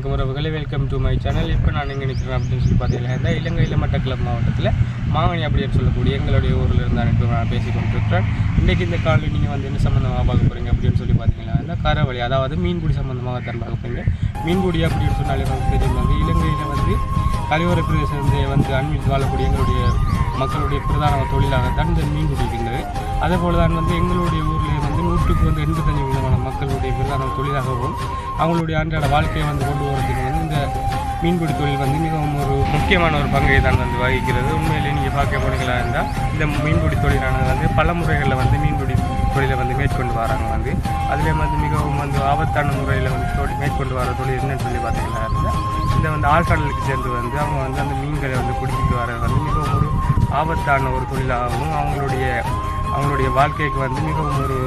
வணக்கம் உறவுகளை welcome to my channel இப்போ நான் எங்கே நிற்கிறேன் அப்படின்னு சொல்லி பார்த்தீங்கன்னா இந்த இலங்கையில் மட்டக்களப் மாவட்டத்தில் மாவனி அப்படின்னு சொல்லக்கூடிய எங்களுடைய ஊரில் இருந்து அனுப்பி நான் பேசி கொண்டிருக்கிறேன். இன்றைக்கி இந்த காலில் நீங்கள் வந்து என்ன சம்மந்தமாக பார்க்க போகிறீங்க அப்படின்னு சொல்லி பார்த்தீங்கன்னா இந்த கரவழி அதாவது மீன்பிடி சம்மந்தமாக தான் பார்க்க போகிறீங்க மீன்பிடி அப்படின்னு சொன்னாலே நமக்கு தெரியும். வந்து இலங்கையில் வந்து கரையோர பிரதேசத்தை வந்து அண்மித்து வாழக்கூடிய எங்களுடைய மக்களுடைய பிரதான தொழிலாகத்தான் இந்த மீன் பிடிக்கின்றது அதே போல் தான் வந்து எங்களுடைய ஊர் நூற்றுக்கு வந்து எண்பத்தஞ்சு விதமான மக்களுடைய பிரதான தொழிலாகவும் அவங்களுடைய அன்றாட வாழ்க்கையை வந்து கொண்டு வரதுக்கு வந்து இந்த மீன்பிடி தொழில் வந்து மிகவும் ஒரு முக்கியமான ஒரு பங்கை தான் வந்து வகிக்கிறது. உண்மையிலேயே நீங்கள் பார்க்க போனீங்களா இருந்தால் இந்த மீன்பிடி தொழிலானது வந்து பல முறைகளில் வந்து மீன்பிடி தொழிலை வந்து மேற்கொண்டு வராங்க வந்து. அதிலே வந்து மிகவும் வந்து ஆபத்தான முறையில் வந்து தொழில் மேற்கொண்டு வர தொழில் என்னன்னு சொல்லி பார்த்தீங்களா இருந்தால் இந்த வந்து ஆழ்கடலுக்கு சேர்ந்து வந்து அவங்க வந்து அந்த மீன்களை வந்து பிடிச்சிட்டு வர வந்து மிகவும் ஒரு ஆபத்தான ஒரு தொழிலாகவும் அவங்களுடைய அவங்களுடைய வாழ்க்கைக்கு வந்து மிகவும் ஒரு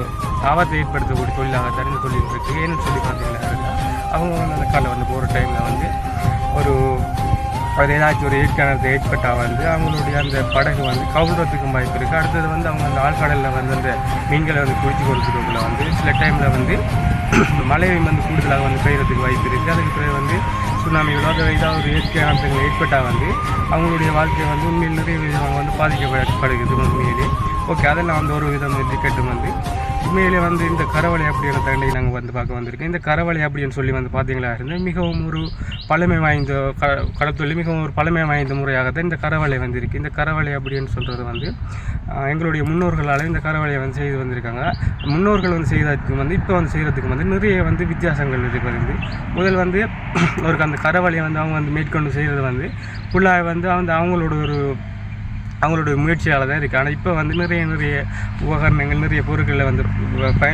ஆபத்தை ஏற்படுத்தக்கூடிய தொழிலாக இந்த தொழில் இருக்குது ஏன்னு சொல்லி பார்த்தீங்கன்னா அவங்க வந்து அந்த காலை வந்து போகிற டைமில் வந்து ஒரு ஒரு ஏதாச்சும் ஒரு ஏற்கனவே ஏற்பட்டால் வந்து அவங்களுடைய அந்த படகு வந்து கவுண்டத்துக்கும் வாய்ப்பு இருக்குது அடுத்தது வந்து அவங்க அந்த ஆழ்கடலில் வந்து அந்த மீன்களை வந்து குளிச்சு கொடுக்குறதுக்குள்ள வந்து சில டைமில் வந்து மழை வந்து கூடுதலாக வந்து பெய்கிறதுக்கு வாய்ப்பு இருக்குது அதுக்கு பிறகு வந்து சுனாமிகளோ அதை ஏதாவது ஒரு இயற்கை அனர்த்தங்கள் ஏற்பட்டால் வந்து அவங்களுடைய வாழ்க்கை வந்து உண்மையில் நிறைய விதமாக வந்து பாதிக்கப்படுகிறது உண்மையிலே. ஓகே அதெல்லாம் வந்து ஒரு விதம் இருக்கட்டும் வந்து. உண்மையிலே வந்து இந்த கரவழி அப்படிங்கிற தண்டை நாங்கள் வந்து பார்க்க வந்திருக்கோம். இந்த கரவழி அப்படின்னு சொல்லி வந்து பார்த்தீங்களா இருந்தால் மிகவும் ஒரு பழமை வாய்ந்த க கடத்தொழில் மிகவும் ஒரு பழமை வாய்ந்த முறையாகத்தான் இந்த கரவலை வந்திருக்கு இந்த கரவலை அப்படின்னு சொல்கிறது வந்து எங்களுடைய முன்னோர்களால் இந்த கரவலையை வந்து செய்து வந்திருக்காங்க. முன்னோர்கள் வந்து செய்ததுக்கு வந்து இப்போ வந்து செய்கிறதுக்கு வந்து நிறைய வந்து வித்தியாசங்கள் இருக்குது முதல் வந்து ஒரு அந்த கரவலையை வந்து அவங்க வந்து மேற்கொண்டு செய்கிறது வந்து ஃபுல்லாக வந்து வந்து அவங்களோட ஒரு அவங்களுடைய முயற்சியால் தான் இருக்குது ஆனால் இப்போ வந்து நிறைய நிறைய உபகரணங்கள் நிறைய பொருட்களை வந்து ப-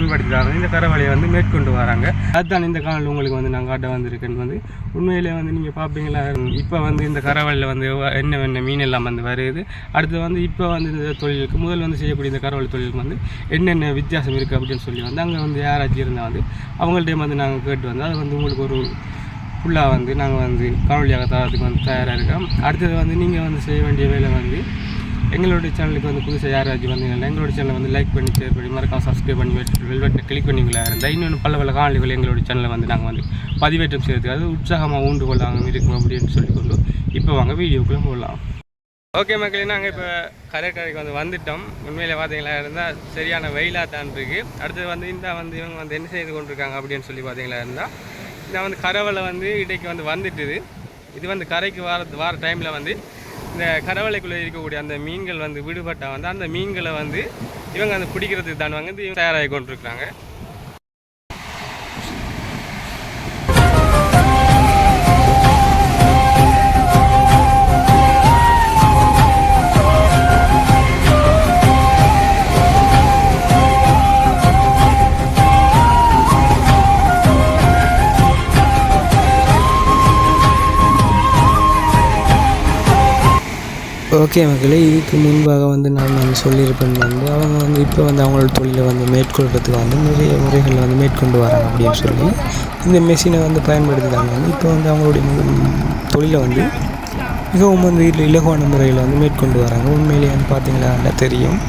இந்த கரவலையை வந்து மேற்கொண்டு வராங்க. அதுதான் இந்த காணொலி உங்களுக்கு வந்து நான் காட்ட வந்திருக்கேன்னு வந்து உண்மையிலே வந்து நீங்கள் பார்ப்பீங்களா இப்போ வந்து இந்த கரவலையில் வந்து என்னென்ன என்ன என்ன மீன் எல்லாம் வந்து வருது? அடுத்து வந்து இப்போ வந்து இந்த தொழிலுக்கு முதல் வந்து செய்யக்கூடிய இந்த கரவலை தொழிலுக்கு வந்து என்னென்ன வித்தியாசம் இருக்குது அப்படின்னு சொல்லி வந்து அங்கே வந்து யாராச்சும் இருந்தால் வந்து அவங்கள்ட்ட வந்து நாங்கள் கேட்டு வந்து அது வந்து உங்களுக்கு ஒரு ஃபுல்லாக வந்து நாங்கள் வந்து காணொலியாக தரத்துக்கு வந்து தயாராக இருக்கோம். அடுத்தது வந்து நீங்கள் வந்து செய்ய வேண்டிய வேலை வந்து எங்களுடைய சேனலுக்கு வந்து புதுசாக யாராச்சும் வந்தீங்கன்னா எங்களுடைய சேனலை வந்து லைக் பண்ணி ஷேர் பண்ணி மறக்காம சப்ஸ்கிரைப் பண்ணி வெல்வெட்டை கிளிக் பண்ணிங்களா இருந்தால் இன்னொன்று பல பல காணொலிகள் எங்களுடைய சேனலை வந்து நாங்கள் வந்து பதிவேற்றம் செய்யறதுக்கு அது உற்சாகமாக ஊண்டு கொள்ளாமல் இருக்கும் அப்படின்னு சொல்லி கொண்டு இப்போ வாங்க வீடியோக்குள்ளே போடலாம் ஓகே மக்களே நாங்கள் இப்போ கடற்கரைக்கு வந்து வந்துட்டோம். உண்மையில் பார்த்தீங்களா இருந்தால் சரியான வெயிலாக தான் இருக்குது அடுத்தது வந்து இந்த வந்து இவங்க வந்து என்ன செய்து கொண்டிருக்காங்க அப்படின்னு சொல்லி பார்த்தீங்களா இருந்தால் இந்த வந்து கரவலை வந்து இடைக்கு வந்து வந்துட்டுது. இது வந்து கரைக்கு வர வர டைமில் வந்து இந்த கரவலைக்குள்ளே இருக்கக்கூடிய அந்த மீன்கள் வந்து விடுபட்டால் வந்து அந்த மீன்களை வந்து இவங்க அந்த பிடிக்கிறதுக்கு தான் வந்து இவங்க தயாராகி கொண்டிருக்கிறாங்க. ஓகே மக்களே இதுக்கு முன்பாக வந்து நான் வந்து சொல்லியிருப்பேன் வந்து அவங்க வந்து இப்போ வந்து அவங்களோட தொழிலை வந்து மேற்கொள்கிறதுக்கு வந்து நிறைய முறைகளை வந்து மேற்கொண்டு வராங்க அப்படின்னு சொல்லி இந்த மெஷினை வந்து பயன்படுத்துகிறாங்க வந்து இப்போ வந்து அவங்களுடைய தொழிலை வந்து மிகவும் வந்து இல- இலகுவான முறையில் வந்து மேற்கொண்டு வராங்க. உண்மையிலேயே வந்து பார்த்தீங்களா தெரியும்.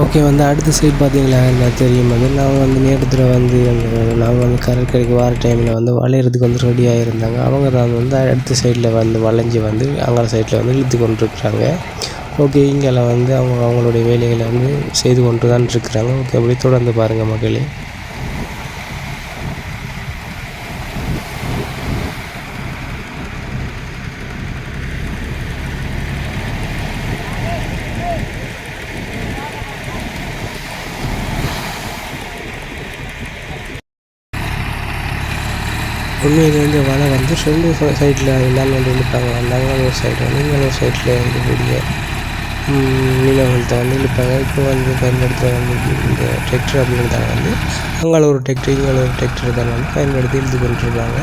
ஓகே வந்து அடுத்த சைட் பார்த்தீங்களா? என்ன தெரியும். அது நாங்கள் வந்து நேரத்தில் வந்து அந்த நாங்கள் வந்து கடற்கரைக்கு வர டைமில் வந்து வளையிறதுக்கு வந்து ரெடியாக இருந்தாங்க அவங்க தான் வந்து அடுத்த சைடில் வந்து வளைஞ்சி வந்து அங்கே சைடில் வந்து இழுத்து கொண்டு இருக்கிறாங்க ஓகே இங்கெல்லாம் வந்து அவங்க அவங்களுடைய வேலைகளை வந்து செய்து கொண்டு தான் இருக்கிறாங்க. ஓகே அப்படியே தொடர்ந்து பாருங்கள் மக்களே. உண்மையில் வந்து வலை வந்து ரெண்டு சைடில் எல்லாமே வந்து இழுப்பாங்க. நாங்கள் ஒரு சைடு. வந்து இங்கே ஒரு சைடில் இருக்கக்கூடிய மீனவர்கள்ட்ட வந்து இழுப்பாங்க. இப்போ வந்து பயன்படுத்துகிற வந்து இந்த டிராக்டர் அப்படின்றதால வந்து அங்கே ஒரு டிராக்டர் இங்கே ஒரு டிராக்டர் தான் வந்து பயன்படுத்தி இழுத்து கொண்டிருக்காங்க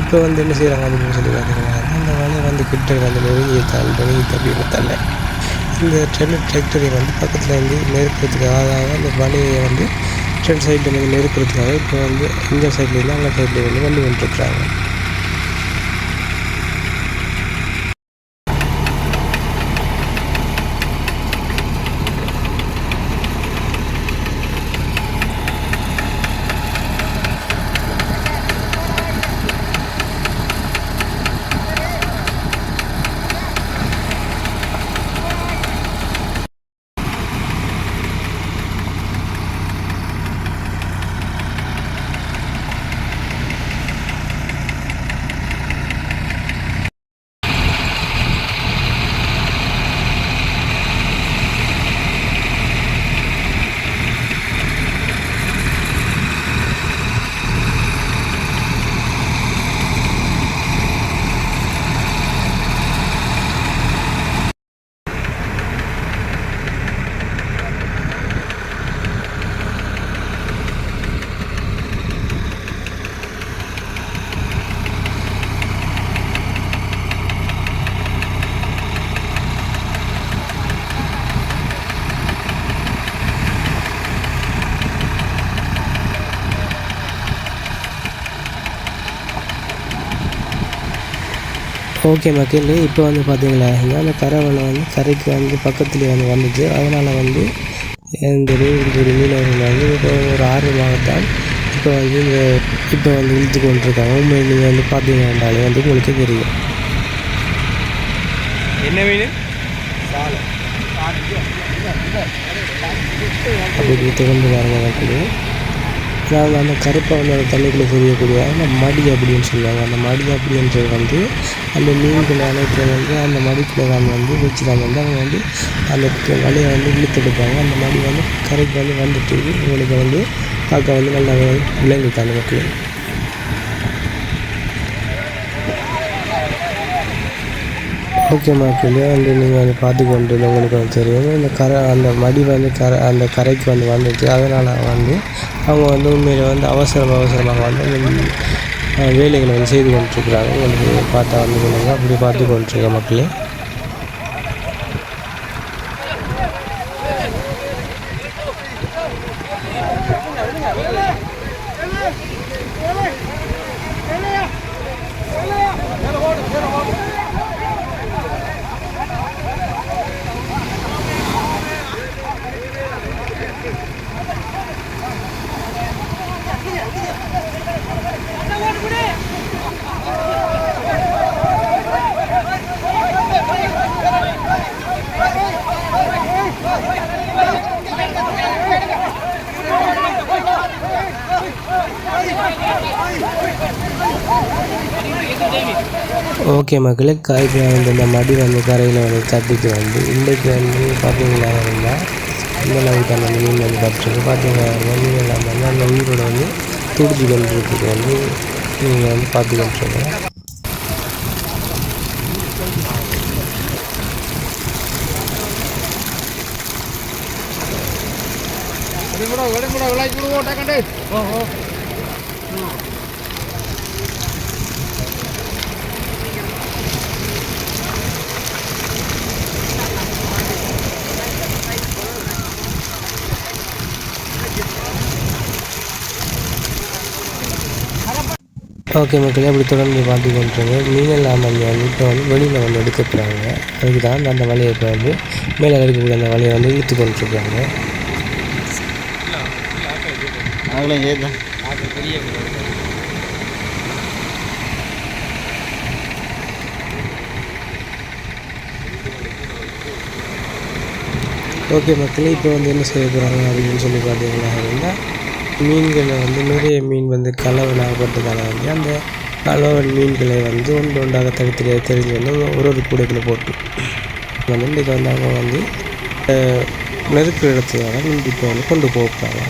இப்போ வந்து என்ன செய்கிறாங்க அப்படின்னு சொல்லி பார்த்தீங்கன்னா அந்த வலை வந்து கிட்ட வந்து நெருங்கி தாள் நெருங்கி தப்பி தள்ள இந்த ரெண்டு டிராக்டரை வந்து பக்கத்தில் வந்து நெருக்கிறதுக்காக அதாவது அந்த வலையை வந்து லெஃப்ட் ஹேண்ட் சைடில் வந்து நெருக்கிறதுக்காக இப்போ வந்து இந்த சைட்லேருந்து அந்த சைட்லேருந்து வந்து வந்துட்டுருக்குறாங்க ஓகே மக்கள் இப்போ வந்து பார்த்தீங்களா அந்த கரவலை வந்து கரைக்கு வந்து பக்கத்துலேயே வந்து வந்துச்சு. அதனால் வந்து இந்த நீலகிரி மீனவர்கள் வந்து இப்போ ஒரு ஆர்வமாகத்தான் இப்போ வந்து இந்த இப்போ வந்து இழுத்து கொண்டிருக்காங்க. உண்மையை நீங்கள் வந்து பார்த்தீங்கன்னாலே வந்து உங்களுக்கே தெரியும். என்ன மீன்? அப்படி திகழ்ந்து பாருங்க மக்கள் அதாவது அந்த கருப்பை வந்து அந்த தண்ணிக்குள்ளே தெரியக்கூடிய அந்த மடி அப்படின்னு சொல்லுவாங்க. அந்த மடி அப்படின்றது வந்து அந்த மீன்களை அனைத்து வந்து அந்த மடிக்குள்ளே வந்து வச்சு தான் வந்து அவங்க வந்து அந்த வலையை வந்து இழுத்தெடுப்பாங்க. அந்த மடி வந்து கரைக்கு வந்து வந்துட்டு உங்களுக்கு வந்து பார்க்க வந்து நல்லா விளங்குது அந்த மக்கள். ஓகே மக்களே வந்து நீங்கள் வந்து பார்த்து கொண்டு உங்களுக்கு வந்து தெரியும். இந்த கரை அந்த மடி வந்து கரை அந்த கரைக்கு வந்து வந்துச்சு அதனால் வந்து அவங்க வந்து உண்மையில் வந்து அவசரம் அவசரமாக வந்து வேலைகளை வந்து செய்து கொண்டிருக்கிறாங்க உங்களுக்கு பார்த்தா வந்து அப்படி பார்த்து கொண்டிருக்க மக்களே. ஓகே மக்களே காய்க்கு வந்து இந்த மடி வந்து கரையில் வந்து தட்டிக்கு வந்து இன்றைக்கு வந்து பார்த்தீங்களா இருந்தால் இந்த அளவுக்கான மீன் வந்து பட்டிருக்கு பார்த்தீங்கன்னா மீன் எல்லாம் வந்து அந்த உயிரோட வந்து துடிச்சு கொண்டிருக்கிறது வந்து நீங்கள் வந்து பார்த்து கொண்டிருக்கோம் ஓகே மக்களே அப்படி தொடர்ந்து பார்த்து கொண்டுருங்க. வந்து வந்து இப்போ வந்து வெளியில் வந்து எடுக்க போகிறாங்க அதுக்கு தான் அந்த வலையை இப்போ வந்து மேலே இருக்கக்கூடிய அந்த வலையை வந்து இழுத்து கொண்டுருக்காங்க பெரிய ஓகே மக்களே இப்போ வந்து என்ன செய்ய போகிறாங்க அப்படின்னு சொல்லி பார்த்தீங்கன்னா மீன்களை வந்து நிறைய மீன் வந்து கலவனாகப்பட்டதால் வந்து அந்த கலவன் மீன்களை வந்து ஒன்று ஒன்றாக தனித்தனியாக தெரிஞ்சு வந்து ஒரு ஒரு கூடைக்குள்ள போட்டு வந்து இன்றைக்கு வந்து அவங்க வந்து அஹ், நெருக்கிற இடத்துல வந்து இப்போ வந்து கொண்டு போகிறாங்க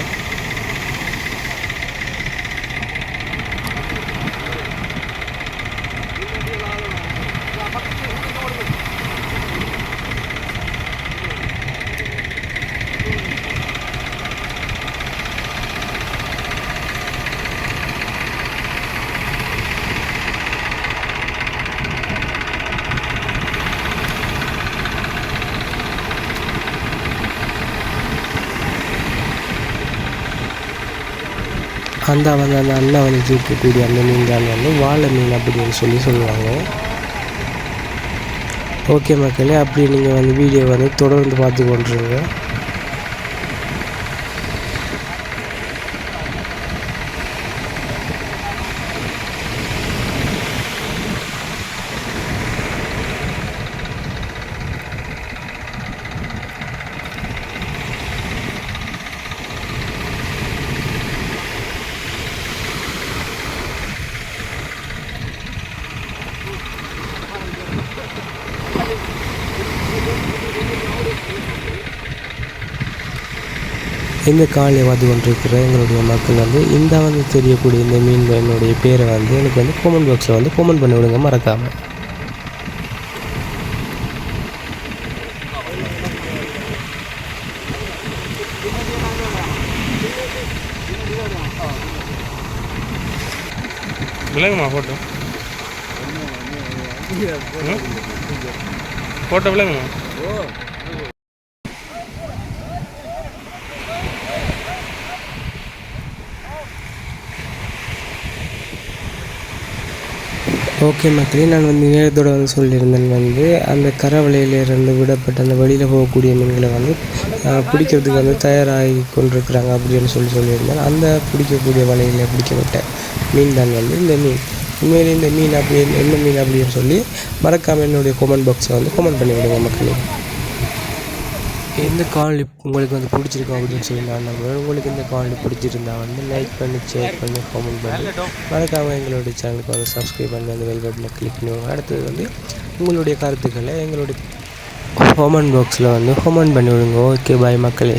அந்த வந்து அந்த அண்ணன் வந்து தூக்கக்கூடிய அந்த மீன் தான் வந்து வாழை மீன் அப்படின்னு சொல்லி சொல்லுவாங்க. ஓகே மக்களே அப்படி நீங்கள் வந்து வீடியோ வந்து தொடர்ந்து பார்த்து கொண்டுருங்க. இந்த காலையை பார்த்து கொண்டிருக்கிற எங்களுடைய மக்கள் வந்து இந்த வந்து தெரியக்கூடிய இந்த மீன்களினுடைய பேரை வந்து எனக்கு வந்து கமெண்ட் பாக்ஸில் வந்து கமெண்ட் பண்ணி விடுங்க மறக்காமல் விளங்குமா ஃபோட்டோ ஃபோட்டோ விளங்குமா ஓகே மக்களே நான் வந்து நேரத்தோட வந்து சொல்லியிருந்தேன் வந்து அந்த கரவலையிலிருந்து விடப்பட்ட அந்த வெளியில் போகக்கூடிய மீன்களை வந்து பிடிக்கிறதுக்கு வந்து தயாராகி கொண்டிருக்கிறாங்க அப்படின்னு சொல்லி சொல்லியிருந்தேன். அந்த பிடிக்கக்கூடிய வலையில் பிடிக்கப்பட்ட மீன் தான் வந்து இந்த மீன். உண்மையிலே இந்த மீன் அப்படி என்ன மீன் அப்படின்னு சொல்லி மறக்காமல் என்னுடைய கமெண்ட் பாக்ஸை வந்து கமெண்ட் பண்ணி விடுங்க மக்களே. இந்த காணொலி உங்களுக்கு வந்து பிடிச்சிருக்கும் அப்படின்னு சொல்லி நான் நம்புறேன். உங்களுக்கு இந்த காணொலி பிடிச்சிருந்தா வந்து லைக் பண்ணி ஷேர் பண்ணி கமெண்ட் பண்ணி. மறக்காமல் எங்களுடைய சேனலுக்கு வந்து சப்ஸ்கிரைப் பண்ணி அந்த வெல் பட்டனை கிளிக் பண்ணுவாங்க அடுத்தது வந்து உங்களுடைய கருத்துக்களை எங்களுடைய ஹோமன் பாக்ஸில் வந்து ஹோமன் பண்ணி விடுங்க ஓகே பாய் மக்களே.